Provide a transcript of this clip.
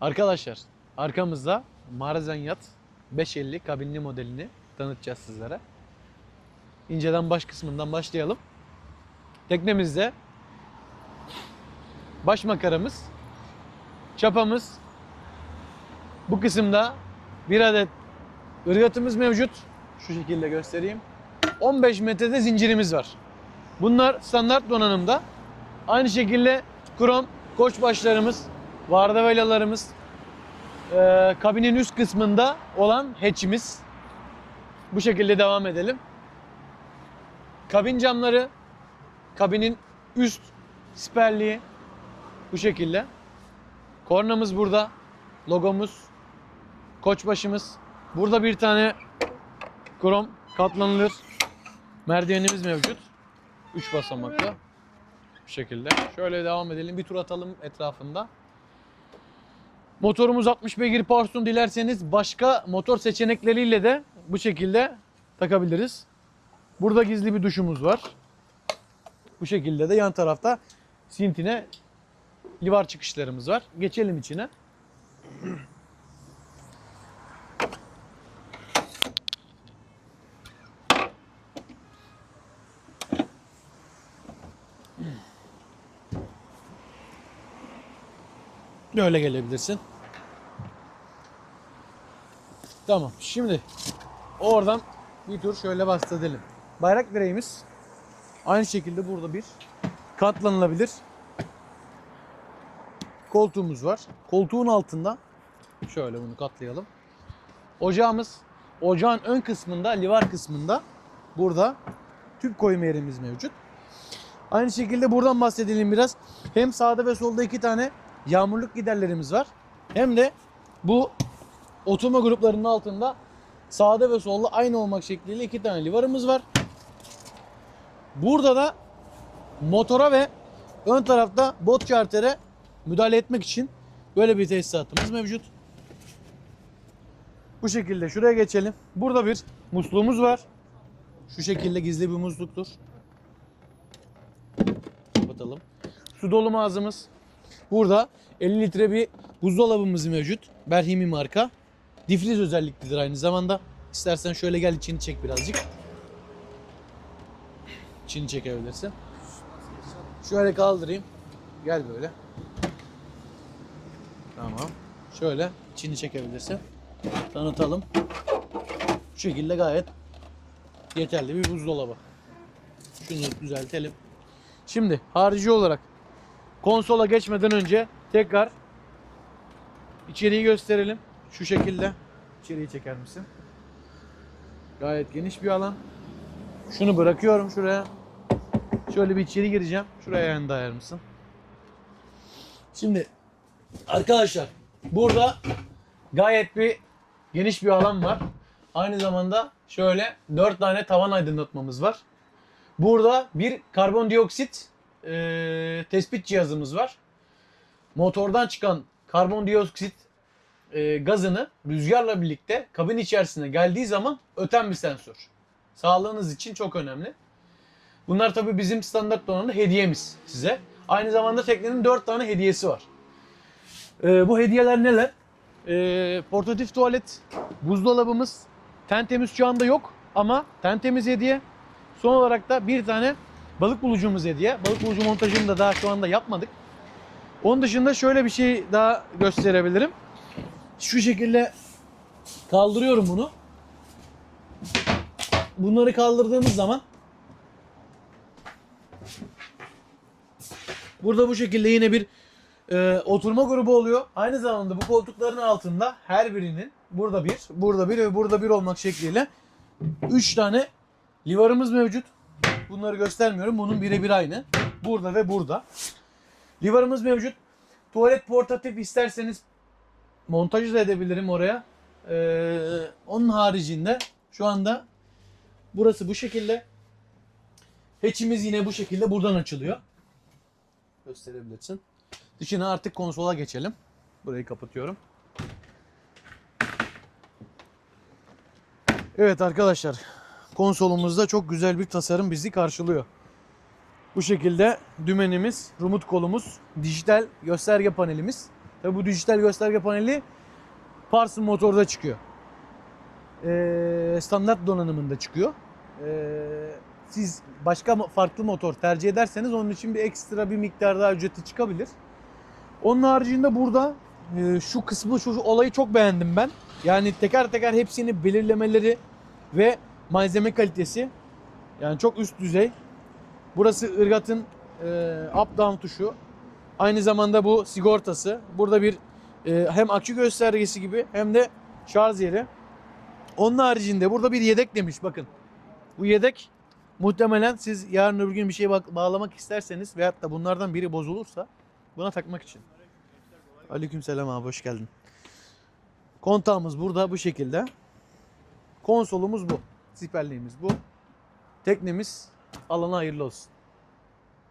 Arkadaşlar arkamızda Marzan Yat 550 kabinli modelini tanıtacağız sizlere. İnceden baş kısmından başlayalım. Teknemizde baş makaramız, çapamız, bu kısımda bir adet ırgatımız mevcut. Şu şekilde göstereyim. 15 metrede zincirimiz var. Bunlar standart donanımda. Aynı şekilde krom koç başlarımız, vardavelalarımız, eee kabinin üst kısmında olan hatch'imiz. Bu şekilde devam edelim. Kabin camları, kabinin üst siperliği bu şekilde. Kornamız burada. Logomuz, koçbaşımız. Burada bir tane krom katlanılır merdivenimiz mevcut. 3 basamaklı. Bu şekilde. Şöyle devam edelim. Bir tur atalım etrafında. Motorumuz 60 beygir Powerstone dilerseniz başka motor seçenekleriyle de bu şekilde takabiliriz. Burada gizli bir duşumuz var. Bu şekilde de yan tarafta sintine livar çıkışlarımız var. Geçelim içine. Böyle gelebilirsin. Tamam. Şimdi oradan bir tur şöyle bahsedelim. Bayrak direğimiz aynı şekilde burada bir katlanılabilir koltuğumuz var. Koltuğun altında şöyle bunu katlayalım. Ocağımız ocağın ön kısmında, livar kısmında burada tüp koyma yerimiz mevcut. Aynı şekilde buradan bahsedelim biraz. Hem sağda ve solda iki tane yağmurluk giderlerimiz var. Hem de bu oturma gruplarının altında sağda ve solda aynı olmak şekliyle iki tane livarımız var. Burada da motora ve ön tarafta bot charter'e müdahale etmek için böyle bir tesisatımız mevcut. Bu şekilde şuraya geçelim. Burada bir musluğumuz var. Şu şekilde gizli bir musluktur. Kapatalım. Su dolum ağzımız. Burada 50 litre bir buzdolabımız mevcut. Berhimi marka. Difriz özelliklidir aynı zamanda. İstersen şöyle gel içini çek birazcık. İçini çekebilirsin. Şöyle kaldırayım. Gel böyle. Tamam. Şöyle içini çekebilirsin. Tanıtalım. Bu şekilde gayet yeterli bir buzdolabı. Şunu düzeltelim. Şimdi harici olarak konsola geçmeden önce tekrar içeriği gösterelim. Şu şekilde. İçeriği çeker misin? Gayet geniş bir alan. Şunu bırakıyorum şuraya. Şöyle bir içeri gireceğim. Şuraya yanında ayar mısın? Şimdi arkadaşlar burada gayet bir geniş bir alan var. Aynı zamanda şöyle 4 tane tavan aydınlatmamız var. Burada bir karbondioksit e, tespit cihazımız var. Motordan çıkan karbondioksit e, gazını rüzgarla birlikte kabin içerisine geldiği zaman öten bir sensör. Sağlığınız için çok önemli. Bunlar tabi bizim standart donanımda hediyemiz size. Aynı zamanda teknenin 4 tane hediyesi var. Ee, bu hediyeler neler? Ee, portatif tuvalet, buzdolabımız, tentemiz şu anda yok ama tentemiz hediye. Son olarak da bir tane balık bulucumuz hediye. Balık bulucu montajını da daha şu anda yapmadık. Onun dışında şöyle bir şey daha gösterebilirim. Şu şekilde kaldırıyorum bunu. Bunları kaldırdığımız zaman Burada bu şekilde yine bir e, oturma grubu oluyor. Aynı zamanda bu koltukların altında her birinin burada bir, burada bir ve burada bir olmak şekliyle 3 tane livarımız mevcut. Bunları göstermiyorum. Bunun birebir aynı. Burada ve burada. Livarımız mevcut. Tuvalet portatif isterseniz montaj da edebilirim oraya. Ee, onun haricinde şu anda burası bu şekilde. Hatch'imiz yine bu şekilde buradan açılıyor gösterebilirsin. Dışına artık konsola geçelim. Burayı kapatıyorum. Evet arkadaşlar. Konsolumuzda çok güzel bir tasarım bizi karşılıyor. Bu şekilde dümenimiz, remote kolumuz, dijital gösterge panelimiz. Tabi bu dijital gösterge paneli Parson motorda çıkıyor. Ee, standart donanımında çıkıyor. Ee, siz başka farklı motor tercih ederseniz onun için bir ekstra bir miktar daha ücreti çıkabilir. Onun haricinde burada e, şu kısmı şu, şu olayı çok beğendim ben. Yani teker teker hepsini belirlemeleri ve malzeme kalitesi yani çok üst düzey. Burası ırgatın e, up down tuşu. Aynı zamanda bu sigortası. Burada bir e, hem akü göstergesi gibi hem de şarj yeri. Onun haricinde burada bir yedek demiş bakın. Bu yedek muhtemelen siz yarın öbür gün bir şey bağlamak isterseniz veyahut da bunlardan biri bozulursa buna takmak için. Aleykümselam abi hoş geldin. Kontağımız burada bu şekilde. Konsolumuz bu. Siperliğimiz bu. Teknemiz alana hayırlı olsun.